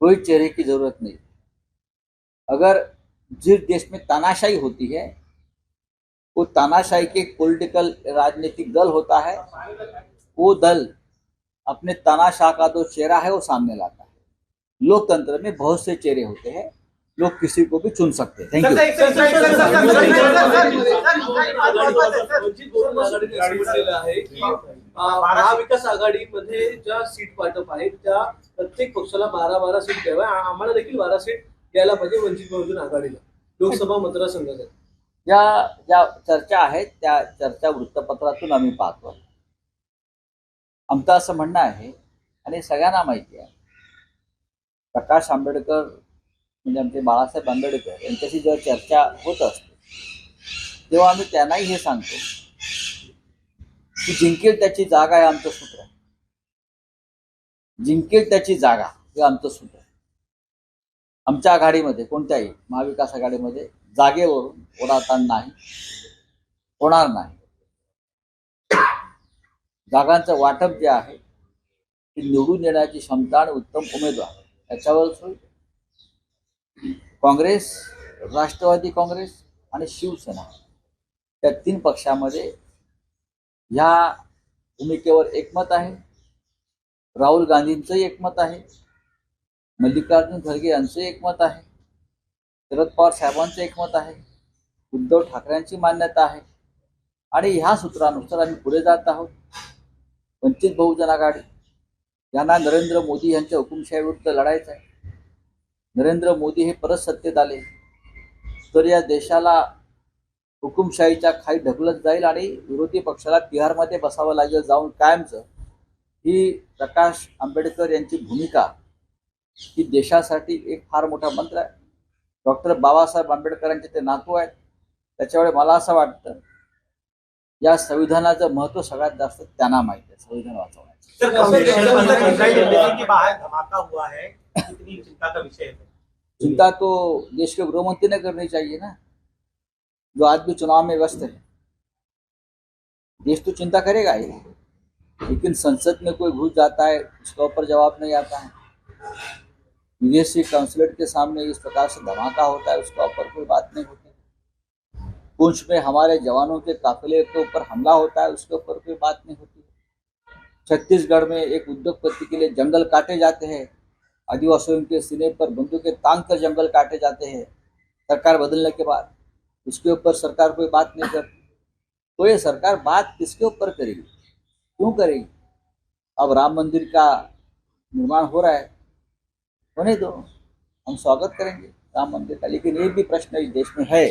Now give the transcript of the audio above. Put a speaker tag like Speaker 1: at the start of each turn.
Speaker 1: कोई चेहरे की ज़रूरत नहीं अगर जिस देश में तानाशाही होती है वो तानाशाही के पॉलिटिकल राजनीतिक दल होता है वो दल अपने तानाशाह का जो चेहरा है वो सामने लाता है लोकतंत्र में बहुत से चेहरे होते हैं लोग किसी को भी चुन सकते हैं थैंक यू
Speaker 2: महाविकास आघाडीमध्ये ज्या सीट वाटप आहे त्या प्रत्येक पक्षाला बारा बारा सीट द्याव्या. आम्हाला देखील बारा सीट द्यायला पाहिजे वंचित बहुजन आघाडीला लोकसभा मतदारसंघासाठी
Speaker 1: या ज्या चर्चा आहेत त्या चर्चा वृत्तपत्रातून आम्ही पाहतो. आमचं असं म्हणणं आहे आणि सगळ्यांना माहिती आहे प्रकाश आंबेडकर म्हणजे आमचे बाळासाहेब आंबेडकर यांच्याशी जेव्हा चर्चा होत असते तेव्हा आम्ही त्यांनाही हे सांगतो. की जिंकेल त्याची जागा हे आमचं सूत्र आहे. जिंकेल त्याची जागा हे आमचं सूत्र आहे. आमच्या आघाडीमध्ये कोणत्याही महाविकास आघाडीमध्ये जागेवरून ओढाताण नाही होणार नाही. जागांचं वाटप जे आहे ते निवडून येण्याची क्षमता आणि उत्तम उमेदवार याच्यावरच होईल. काँग्रेस राष्ट्रवादी काँग्रेस आणि शिवसेना त्या तीन पक्षामध्ये ह्या भूमिकेवर एकमत आहे. राहुल गांधींचंही एकमत आहे. मल्लिकार्जुन खरगे यांचंही एकमत आहे. शरद पवार साहेबांचं एकमत आहे. उद्धव ठाकरेंची मान्यता आहे. आणि ह्या सूत्रानुसार आम्ही पुढे जात आहोत. वंचित बहुजन आघाडी. यांना नरेंद्र मोदी यांच्या हुकुमशाहीविरुद्ध लढायचं आहे. नरेंद्र मोदी हे परत सत्तेत आले. तर या देशाला हुकुमशाहीच्या खाली ढकलत जाईल आणि विरोधी पक्षाला तिहारमध्ये बसावं लागेल जाऊन कायमचं. ही प्रकाश आंबेडकर यांची भूमिका. ही देशासाठी एक फार मोठा मंत्र आहे. डॉक्टर बाबासाहेब आंबेडकरांचे ते नातू आहेत. त्याच्यामुळे मला असं वाटतं या संविधानाचं महत्त्व सगळ्यात जास्त त्यांना माहिती आहे संविधान वाचवण्याचं.
Speaker 3: है चिंता का विषय है?
Speaker 1: चिंता तो देश के गृहमंत्री ने करनी चाहिए ना. जो आज भी चुनाव में व्यस्त है। देश तो चिंता करेगा ही। लेकिन संसद में कोई घुस जाता है, उसका ऊपर जवाब नहीं आता है। विदेशी काउंसलेट के सामने इस प्रकार से धमाका होता है, उसका ऊपर कोई बात नहीं होती। पुंछ में हमारे जवानों के काफिले के ऊपर हमला होता है, उसके ऊपर कोई बात नहीं होती। छत्तीसगढ़ में एक उद्योगपति के लिए जंगल काटे जाते हैं। आदिवासियों के सिने पर बंदूकें तांग कर जंगल काटे जाते हैं। सरकार बदलने के बाद उसके ऊपर सरकार कोई बात नहीं करती तो ये सरकार बात किसके ऊपर करेगी? क्यों करेगी? अब राम मंदिर का निर्माण हो रहा है, होने दो। हम स्वागत करेंगे राम मंदिर का, लेकिन ये भी प्रश्न इस देश में है।